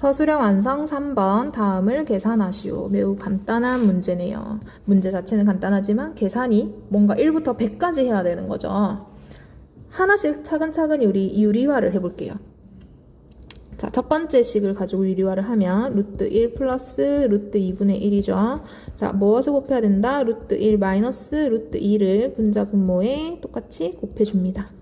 서술형 완성 3번 다음을 계산하시오. 매우 간단한 문제네요. 문제 자체는 간단하지만 계산이 뭔가 1부터 100까지 해야 되는 거죠. 하나씩 차근차근히 우리 유리화를 해볼게요. 자, 첫 번째 식을 가지고 유리화를 하면 루트 1 플러스 루트 2분의 1이죠. 자, 무엇을 곱해야 된다? 루트 1 마이너스 루트 2를 분자 분모에 똑같이 곱해줍니다.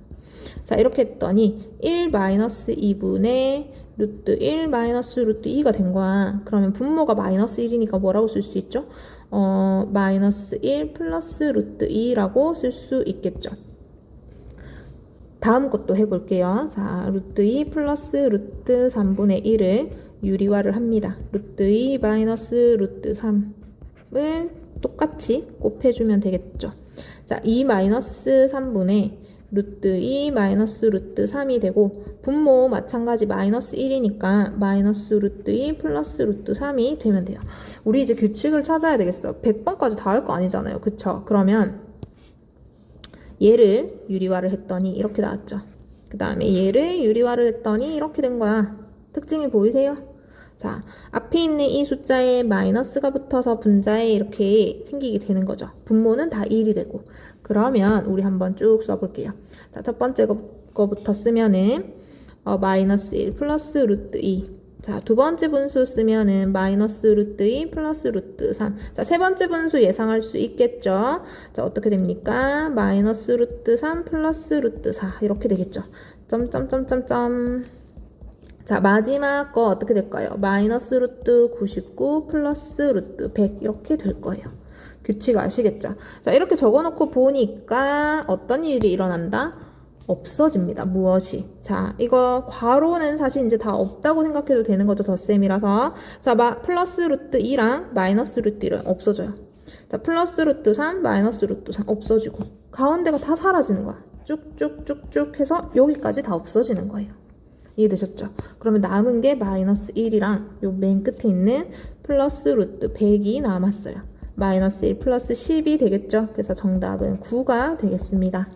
자, 이렇게 했더니 1 마이너스 2분의 루트 1 마이너스 루트 2가 된 거야. 그러면 분모가 마이너스 1이니까 뭐라고 쓸 수 있죠? 어, 마이너스 1 플러스 루트 2라고 쓸 수 있겠죠. 다음 것도 해볼게요. 자, 루트 2 플러스 루트 3분의 1을 유리화를 합니다. 루트 2 마이너스 루트 3을 똑같이 곱해주면 되겠죠. 자, 2 마이너스 3분의 루트 2 마이너스 루트 3이 되고 분모 마찬가지 마이너스 1이니까 마이너스 루트 2 플러스 루트 3이 되면 돼요. 우리 이제 규칙을 찾아야 되겠어. 100번까지 다 할 거 아니잖아요. 그쵸? 그러면 얘를 유리화를 했더니 이렇게 나왔죠. 그 다음에 얘를 유리화를 했더니 이렇게 된 거야. 특징이 보이세요? 자, 앞에 있는 이 숫자에 마이너스가 붙어서 분자에 이렇게 생기게 되는 거죠. 분모는 다 1이 되고. 그러면 우리 한번 쭉 써볼게요. 자, 첫 번째 거, 거부터 쓰면은 어, 마이너스 1 플러스 루트 2. 자, 두 번째 분수 쓰면은 마이너스 루트 2 플러스 루트 3. 자, 세 번째 분수 예상할 수 있겠죠? 자, 어떻게 됩니까? 마이너스 루트 3 플러스 루트 4. 이렇게 되겠죠? 점점점점점. 자, 마지막 거 어떻게 될까요? 마이너스 루트 99 플러스 루트 100. 이렇게 될 거예요. 규칙 아시겠죠? 자, 이렇게 적어놓고 보니까 어떤 일이 일어난다? 없어집니다. 무엇이? 자, 이거 괄호는 사실 이제 다 없다고 생각해도 되는 거죠. 덧셈이라서. 자, 마, 플러스 루트 2랑 마이너스 루트 1은 없어져요. 자, 플러스 루트 3, 마이너스 루트 3 없어지고. 가운데가 다 사라지는 거야. 쭉쭉쭉쭉 해서 여기까지 다 없어지는 거예요. 이해되셨죠? 그러면 남은 게 마이너스 1이랑 요 맨 끝에 있는 플러스 루트 100이 남았어요. 마이너스 1 플러스 10이 되겠죠? 그래서 정답은 9가 되겠습니다.